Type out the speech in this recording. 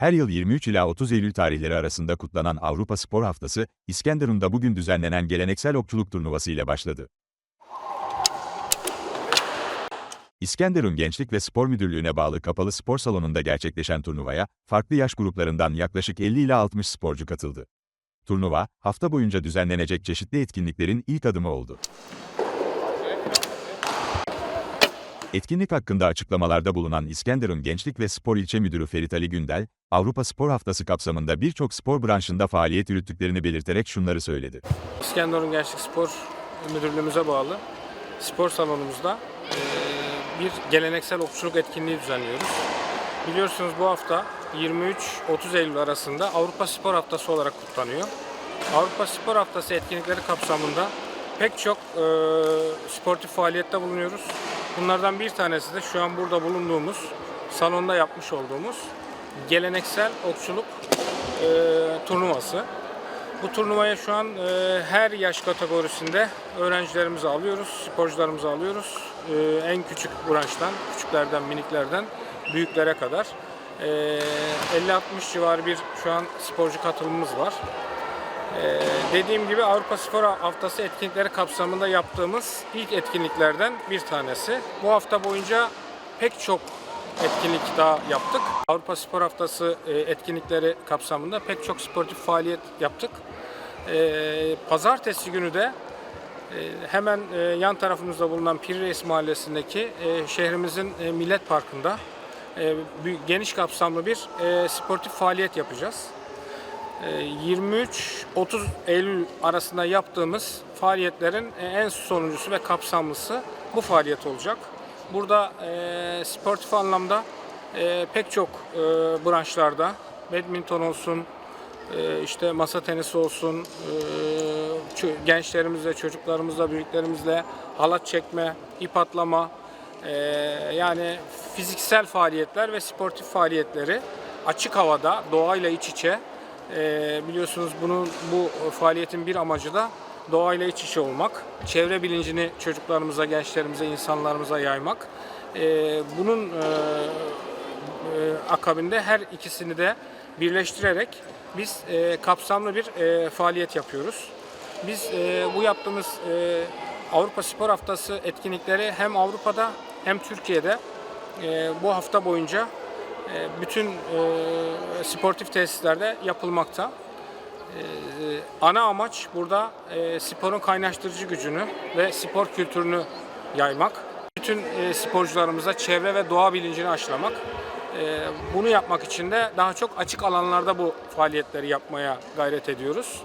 Her yıl 23 ila 30 Eylül tarihleri arasında kutlanan Avrupa Spor Haftası, İskenderun'da bugün düzenlenen geleneksel okçuluk turnuvası ile başladı. İskenderun Gençlik ve Spor Müdürlüğü'ne bağlı kapalı spor salonunda gerçekleşen turnuvaya, farklı yaş gruplarından yaklaşık 50 ila 60 sporcu katıldı. Turnuva, hafta boyunca düzenlenecek çeşitli etkinliklerin ilk adımı oldu. Etkinlik hakkında açıklamalarda bulunan İskenderun Gençlik ve Spor İlçe Müdürü Ferit Ali Gündel, Avrupa Spor Haftası kapsamında birçok spor branşında faaliyet yürüttüklerini belirterek şunları söyledi. İskenderun Gençlik Spor Müdürlüğümüze bağlı spor salonumuzda eee, bir geleneksel okçuluk etkinliği düzenliyoruz. Biliyorsunuz bu hafta 23-30 Eylül arasında Avrupa Spor Haftası olarak kutlanıyor. Avrupa Spor Haftası etkinlikleri kapsamında pek çok eee, sportif faaliyette bulunuyoruz. Bunlardan bir tanesi de şu an burada bulunduğumuz salonda yapmış olduğumuz geleneksel okçuluk eee, turnuvası. Bu turnuvaya şu an e, her yaş kategorisinde öğrencilerimizi alıyoruz, sporcularımızı alıyoruz. E, en küçük branştan, küçüklerden, miniklerden büyüklere kadar. E, 50-60 civarı bir şu an sporcu katılımımız var. E, dediğim gibi Avrupa Spor Haftası etkinlikleri kapsamında yaptığımız ilk etkinliklerden bir tanesi. Bu hafta boyunca pek çok etkinlik daha yaptık. Avrupa Spor Haftası e, etkinlikleri kapsamında pek çok sportif faaliyet yaptık. E, Pazartesi günü de e, hemen e, yan tarafımızda bulunan Pir Reis Mahallesi'ndeki şehrimizin Millet Parkı'nda geniş kapsamlı bir sportif faaliyet yapacağız. E, 23-30 Eylül arasında yaptığımız faaliyetlerin e, en sonuncusu ve kapsamlısı bu faaliyet olacak. Burada e, sportif anlamda e, pek çok e, branşlarda badminton olsun, e, işte masa tenisi olsun, e, gençlerimizle, çocuklarımızla, büyüklerimizle halat çekme, ip atlama, e, yani fiziksel faaliyetler ve sportif faaliyetleri açık havada, doğayla iç içe e, biliyorsunuz bunun bu faaliyetin bir amacı da doğayla iç içe olmak, çevre bilincini çocuklarımıza, gençlerimize, insanlarımıza yaymak. E, bunun e, e, akabinde her ikisini de birleştirerek biz e, kapsamlı bir faaliyet yapıyoruz. Biz bu yaptığımız Avrupa Spor Haftası etkinlikleri hem Avrupa'da hem Türkiye'de bu hafta boyunca bütün e, sportif tesislerde yapılmakta. E, ana amaç burada e, sporun kaynaştırıcı gücünü ve spor kültürünü yaymak. Bütün e, sporcularımıza çevre ve doğa bilincini aşılamak. E, bunu yapmak için de daha çok açık alanlarda bu faaliyetleri yapmaya gayret ediyoruz.